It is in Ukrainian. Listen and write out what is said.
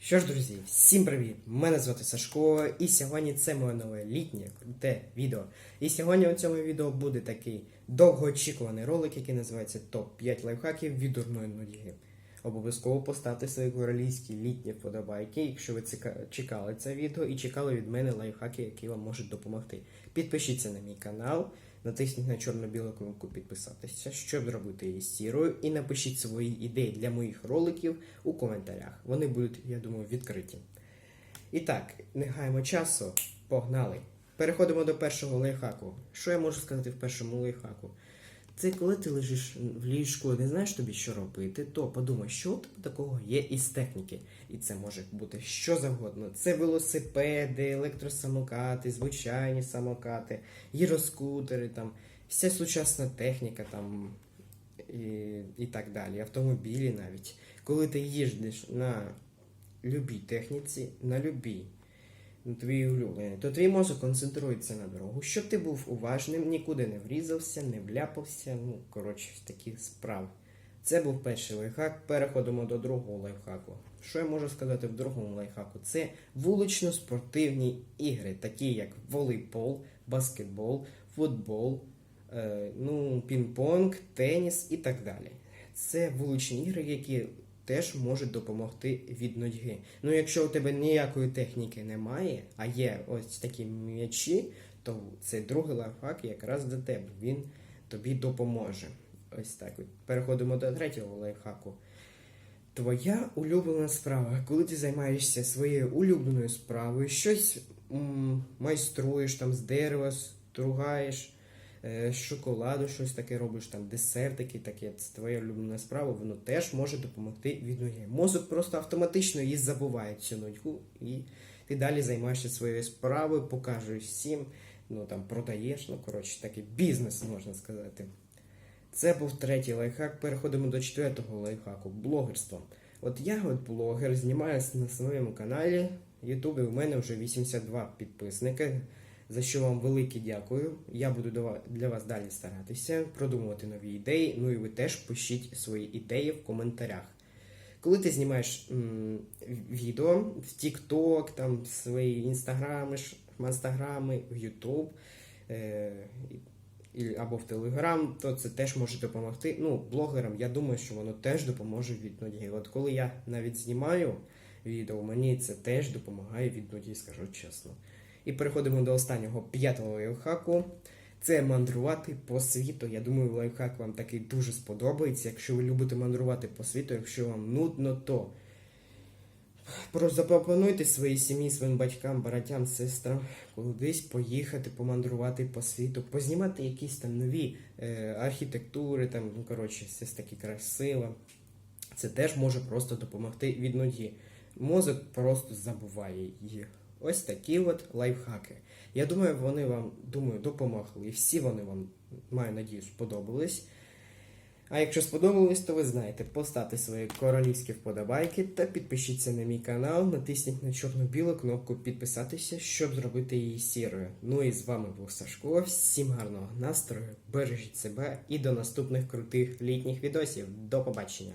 Що ж, друзі, всім привіт! Мене звати Сашко, і сьогодні це моє нове літнє круте відео. І сьогодні у цьому відео буде такий довгоочікуваний ролик, який називається Топ-5 лайфхаків від дурної нудьги. Обов'язково поставте свої королівські літні вподобайки, якщо ви чекали це відео і чекали від мене лайфхаки, які вам можуть допомогти. Підпишіться на мій канал, натисніть на чорно-білу кнопку підписатися, щоб зробити її сірою, і напишіть свої ідеї для моїх роликів у коментарях. Вони будуть, я думаю, відкриті. І так, не гаємо часу, погнали. Переходимо до першого лайфхаку. Що я можу сказати в першому лайфхаку? Це коли ти лежиш в ліжку, і не знаєш тобі, що робити, то подумай, що у тебе такого є із техніки. І це може бути що завгодно. Це велосипеди, електросамокати, звичайні самокати, гіроскутери, там, вся сучасна техніка там, і, і так далі, автомобілі навіть. Коли ти їздиш на любій техніці, на любій, на твоїй улюбленій, то твій мозок концентрується на дорогу, щоб ти був уважним, нікуди не врізався, не вляпався, ну, коротше, такі справи. Це був перший лайфхак. Переходимо до другого лайфхаку. Що я можу сказати в другому лайфхаку? Це вулично-спортивні ігри, такі як волейбол, баскетбол, футбол, е, ну, пінг-понг, теніс і так далі. Це вуличні ігри, які теж можуть допомогти від нудьги. Ну, якщо у тебе ніякої техніки немає, а є ось такі м'ячі, то цей другий лайфхак якраз для тебе. Він тобі допоможе. Ось так. Переходимо до третього лайфхаку. Твоя улюблена справа. Коли ти займаєшся своєю улюбленою справою, щось м, майструєш там з дерева, стругаєш, з шоколаду, щось таке робиш, там десертики, таке, це твоя улюблена справа, воно теж може допомогти від нудьги. Мозок просто автоматично її забуває цю нудьгу, і ти далі займаєшся своєю справою, покажеш всім, ну там продаєш, ну коротше, такий бізнес можна сказати. Це був третій лайфхак. Переходимо до четвертого лайфхаку блогерство. От я, от блогер, знімаюся на своєму каналі Ютубі. У мене вже 82 підписники. За що вам велике дякую. Я буду для вас далі старатися, продумувати нові ідеї. Ну і ви теж пишіть свої ідеї в коментарях. Коли ти знімаєш м, відео в TikTok, там свої інстаграми, інстаграми, в YouTube е, або в Telegram, то це теж може допомогти. Ну, блогерам, я думаю, що воно теж допоможе від нудьги. От коли я навіть знімаю відео, мені це теж допомагає від нудьги, скажу чесно. І переходимо до останнього п'ятого лайфхаку. Це мандрувати по світу. Я думаю, лайфхак вам такий дуже сподобається. Якщо ви любите мандрувати по світу, якщо вам нудно, то запропонуйте своїй сім'ї, своїм батькам, братям, сестрам кудись поїхати, помандрувати по світу, познімати якісь там нові е, архітектури, там, ну, коротше, все таки красиво. Це теж може просто допомогти від нудьги. Мозок просто забуває їх. Ось такі от лайфхаки. Я думаю, вони вам думаю, допомогли. Всі вони вам, маю надію, сподобались. А якщо сподобались, то ви знаєте, поставте свої королівські вподобайки та підпишіться на мій канал, натисніть на чорно-білу кнопку підписатися, щоб зробити її сірою. Ну і з вами був Сашко. Всім гарного настрою, бережіть себе і до наступних крутих літніх відосів. До побачення!